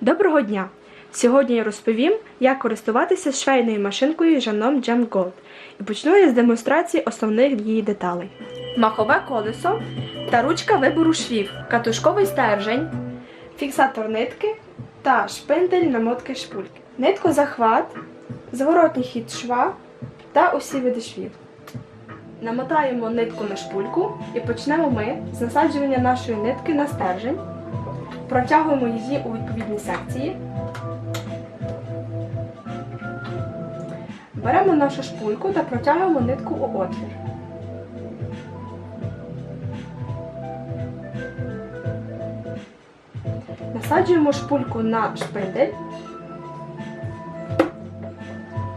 Доброго дня! Сьогодні я розповім, як користуватися швейною машинкою Жаном Jam Gold і почну я з демонстрації основних її деталей. Махове колесо та ручка вибору швів, катушковий стержень, фіксатор нитки та шпиндель намотки шпульки. Нитко-захват, зворотній хід шва та усі види швів. Намотаємо нитку на шпульку і почнемо ми з насаджування нашої нитки на стержень. Протягуємо її у відповідні секції. Беремо нашу шпульку та протягуємо нитку у отвір. Насаджуємо шпульку на шпиндель,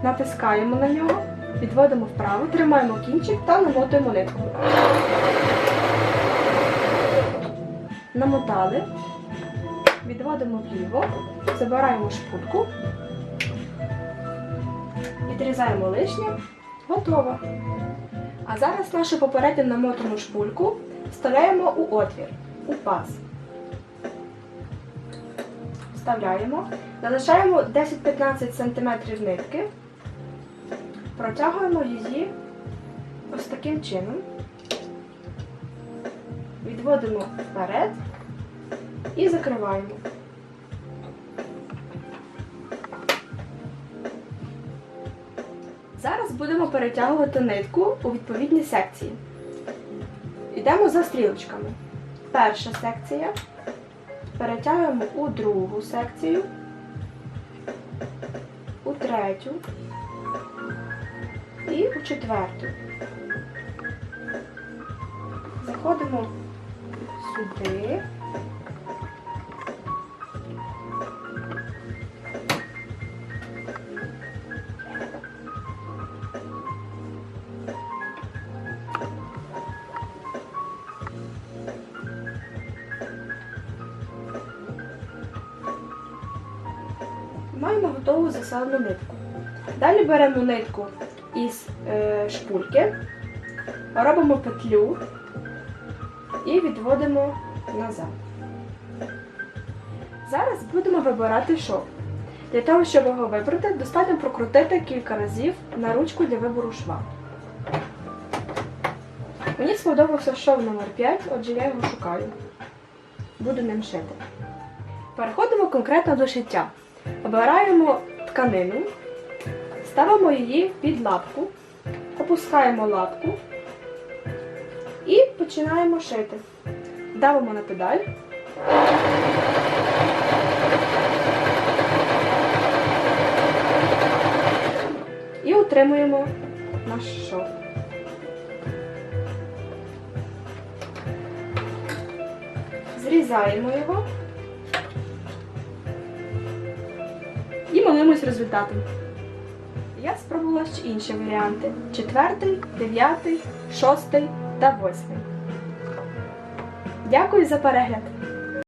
натискаємо на нього, відводимо вправо, тримаємо кінчик та намотуємо нитку. Намотали, відводимо вліво, забираємо шпульку, відрізаємо лишнє, готово. А зараз нашу попередньо намотану шпульку вставляємо у отвір, у паз. Вставляємо, залишаємо 10-15 см нитки, протягуємо її ось таким чином, відводимо вперед і закриваємо. Зараз будемо перетягувати нитку у відповідні секції. Йдемо за стрілочками. Перша секція. Перетягуємо у другу секцію, у третю і у четверту. Заходимо сюди. Маємо готову засалену нитку. Далі беремо нитку із е, шпульки, робимо петлю і відводимо назад. Зараз будемо вибирати шов. Для того, щоб його вибрати, достатньо прокрутити кілька разів на ручку для вибору шва. Мені сподобався шов номер 5, отже я його шукаю. Буду ним шити. Переходимо конкретно до шиття. Обираємо тканину, ставимо її під лапку, опускаємо лапку і починаємо шити. Давимо на педаль. І утримуємо наш шов. Зрізаємо його. І результатом. Я спробувала ще інші варіанти: четвертий, дев'ятий, шостий та восьмий. Дякую за перегляд!